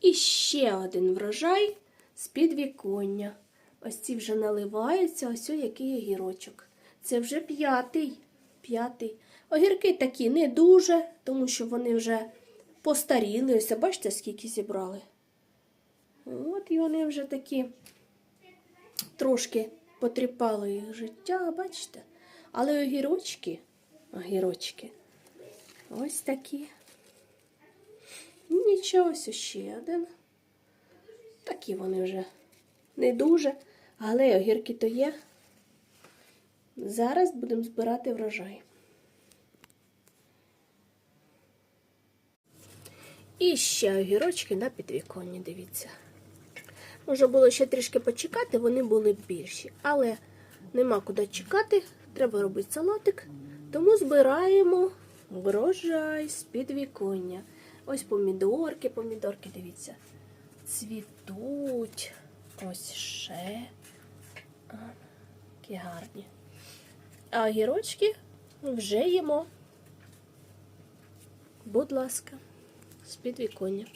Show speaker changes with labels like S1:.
S1: І ще один врожай з підвіконня. Ось ці вже наливаються, ось який огірочок. Це вже п'ятий. П'ятий. Огірки такі не дуже, тому що вони вже постаріли. Ось, бачите, скільки зібрали. От і вони вже такі трошки потріпало їх життя, бачите? Але огірочки, огірочки, ось такі. Нічого, ось ще один. Такі вони вже не дуже, але огірки то є. Зараз будемо збирати врожай. І ще огірочки на підвіконні, дивіться. Може було ще трішки почекати, вони були більші. Але нема куди чекати, треба робити салатик. Тому збираємо врожай з підвіконня. Ось помідорки, помідорки, дивіться, цвітуть. Ось ще. А, Які гарні. А огірочки вже їмо. Будь ласка, з підвіконня.